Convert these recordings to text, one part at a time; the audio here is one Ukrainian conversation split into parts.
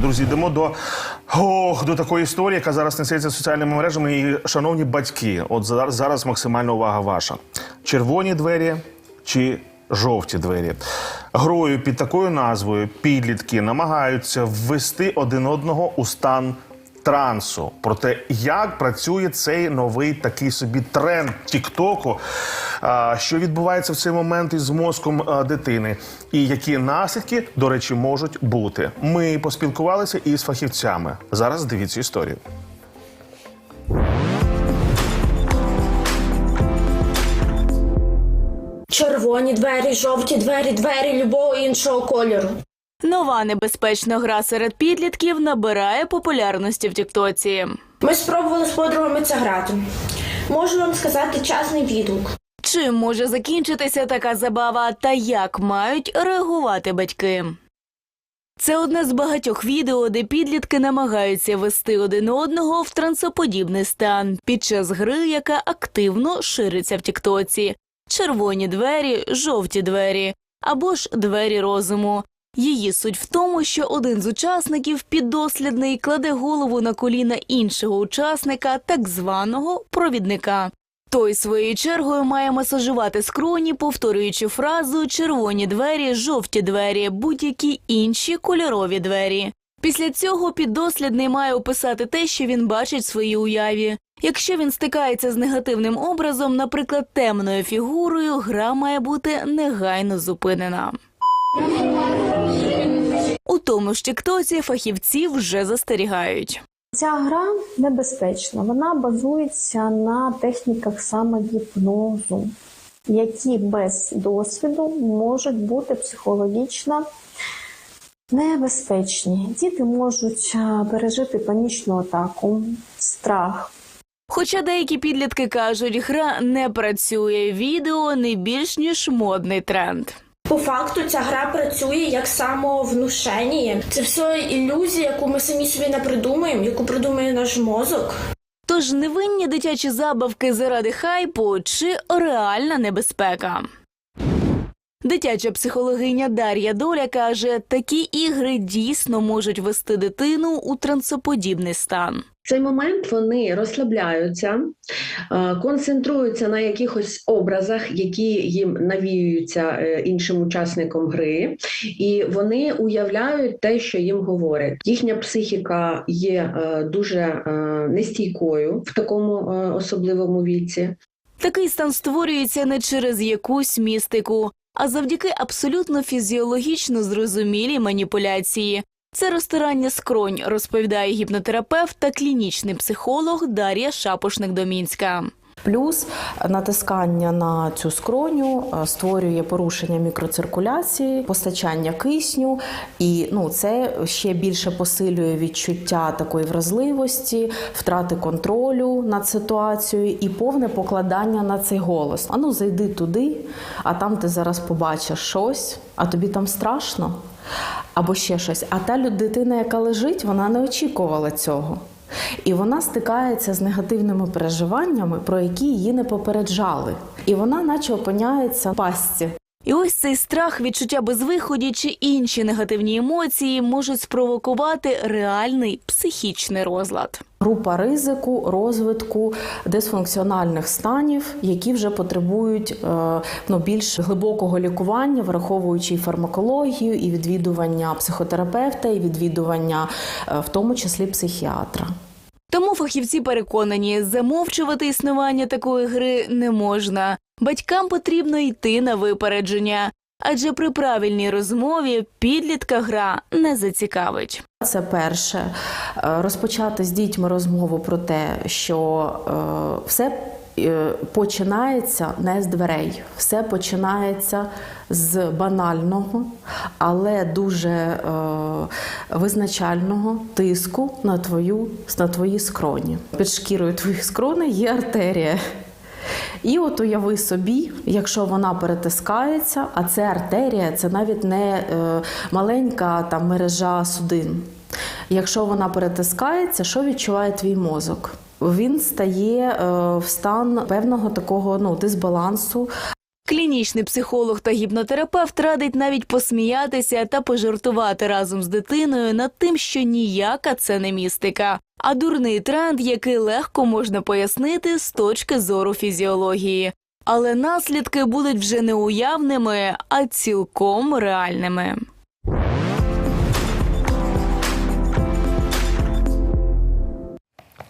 Друзі, йдемо до, ох, до такої історії, яка зараз несеться соціальними мережами. І, шановні батьки, от зараз, зараз максимальна увага ваша: червоні двері чи жовті двері. Грою під такою назвою підлітки намагаються ввести один одного у стан трансу. Про те, як працює цей новий такий собі тренд Тіктоку, що відбувається в цей момент із мозком дитини, і які наслідки, до речі, можуть бути. Ми поспілкувалися із фахівцями. Зараз дивіться історію. Червоні двері, жовті двері, двері любого іншого кольору. Нова небезпечна гра серед підлітків набирає популярності в Тіктоці. Ми спробували з подругами це грати. Можу вам сказати чесний відгук. Чим може закінчитися така забава та як мають реагувати батьки? Це одне з багатьох відео, де підлітки намагаються вести один одного в трансоподібний стан під час гри, яка активно шириться в Тіктоці. Червоні двері, жовті двері або ж двері розуму. Її суть в тому, що один з учасників піддослідний кладе голову на коліна іншого учасника, так званого провідника. Той своєю чергою має масажувати скроні, повторюючи фразу червоні двері, жовті двері, будь-які інші кольорові двері. Після цього піддослідний має описати те, що він бачить в своїй уяві. Якщо він стикається з негативним образом, наприклад, темною фігурою, гра має бути негайно зупинена. У тому ж Тіктоці фахівці вже застерігають. Ця гра небезпечна. Вона базується на техніках самогіпнозу, які без досвіду можуть бути психологічно небезпечні. Діти можуть пережити панічну атаку, страх. Хоча деякі підлітки кажуть, гра не працює, відео не більш ніж модний тренд. По факту ця гра працює як самовнушення. Це все ілюзія, яку ми самі собі не придумаємо, яку придумує наш мозок. Тож невинні дитячі забавки заради хайпу чи реальна небезпека. Дитяча психологиня Дар'я Доля каже, такі ігри дійсно можуть вести дитину у трансоподібний стан. В цей момент вони розслабляються, е, концентруються на якихось образах, які їм навіюються е, іншим учасником гри, і вони уявляють те, що їм говорять. Їхня психіка є е, дуже нестійкою в такому особливому віці. Такий стан створюється не через якусь містику, а завдяки абсолютно фізіологічно зрозумілій маніпуляції. Це розтирання скронь, розповідає гіпнотерапевт та клінічний психолог Дар'я Шапошник-Домінська. Плюс натискання на цю скроню е, створює порушення мікроциркуляції, постачання кисню, і ну це ще більше посилює відчуття такої вразливості, втрати контролю над ситуацією і повне покладання на цей голос. Ану, зайди туди, а там ти зараз побачиш щось, а тобі там страшно. Або ще щось. А та дитина, яка лежить, вона не очікувала цього. І вона стикається з негативними переживаннями, про які її не попереджали. І вона, наче, опиняється в пастці. І ось цей страх, відчуття безвиході чи інші негативні емоції можуть спровокувати реальний психічний розлад. Група ризику розвитку дисфункціональних станів, які вже потребують е, ну, більш глибокого лікування, враховуючи і фармакологію, і відвідування психотерапевта, і відвідування, е, в тому числі психіатра. Тому фахівці переконані, замовчувати існування такої гри не можна. Батькам потрібно йти на випередження, адже при правильній розмові підлітка гра не зацікавить. Це перше Е, розпочати з дітьми розмову про те, що е, все е, починається не з дверей, все починається з банального, але дуже е, визначального тиску на твою на твої скроні. Під шкірою твоїх скроней є артерія. І от уяви собі, якщо вона перетискається, а це артерія, це навіть не е, маленька там мережа судин. Якщо вона перетискається, що відчуває твій мозок? Він стає е, в стан певного такого ну, дисбалансу, Клінічний психолог та гіпнотерапевт радить навіть посміятися та пожартувати разом з дитиною над тим, що ніяка це не містика, а дурний тренд, який легко можна пояснити з точки зору фізіології. Але наслідки будуть вже не уявними, а цілком реальними.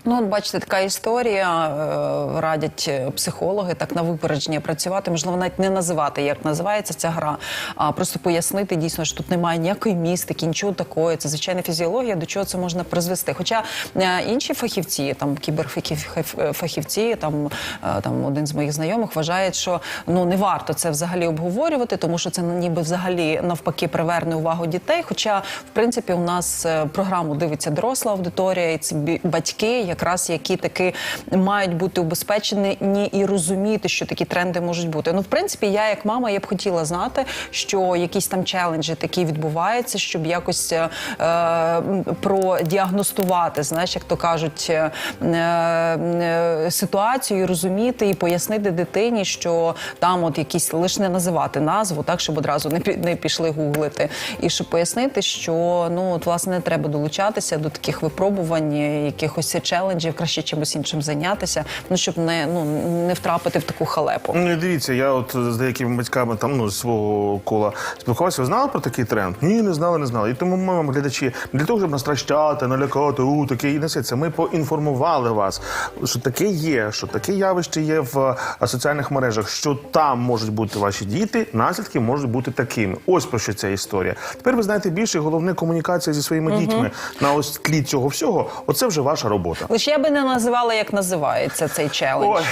Ну, от бачите, така історія. е, Радять е, психологи так на випередження працювати. Можливо, навіть не називати, як називається ця гра, а просто пояснити дійсно, що тут немає ніякої містики, нічого такого. Це звичайна фізіологія, до чого це можна призвести. Хоча е, інші фахівці, там кіберфахівці, там, там один з моїх знайомих вважає, що ну не варто це взагалі обговорювати, тому що це ніби взагалі навпаки приверне увагу дітей. Хоча, в принципі, у нас програму дивиться доросла аудиторія, і бі- батьки, якраз які таки мають бути убезпечені і розуміти, що такі тренди можуть бути. Ну, в принципі, я як мама я б хотіла знати, що якісь там челенджі такі відбуваються, щоб якось е, продіагностувати, знаєш, як то кажуть, е, е, ситуацію, розуміти і пояснити дитині, що там от якісь лише не називати назву, так щоб одразу не не пішли гуглити, і щоб пояснити, що ну от власне не треба долучатися до таких випробувань, якихось челенджів, краще чимось іншим зайнятися, ну щоб не ну не втрапити в таку халепу. Ну, і дивіться, я от з деякими батьками там ну з свого кола спілкувався. Ви знали про такий тренд? Ні, не знали, не знали. І тому ми вам глядачі для того, щоб настращати, налякати, у таке і несеться. Ми поінформували вас, що таке є, що таке явище є в е, соціальних мережах, що там можуть бути ваші діти, наслідки можуть бути такими. Ось про що ця історія. Тепер ви знаєте більше, головне комунікація зі своїми дітьми на ось тлі цього всього. Оце вже ваша робота. Лише я би не називала, як називається цей челендж. Ой,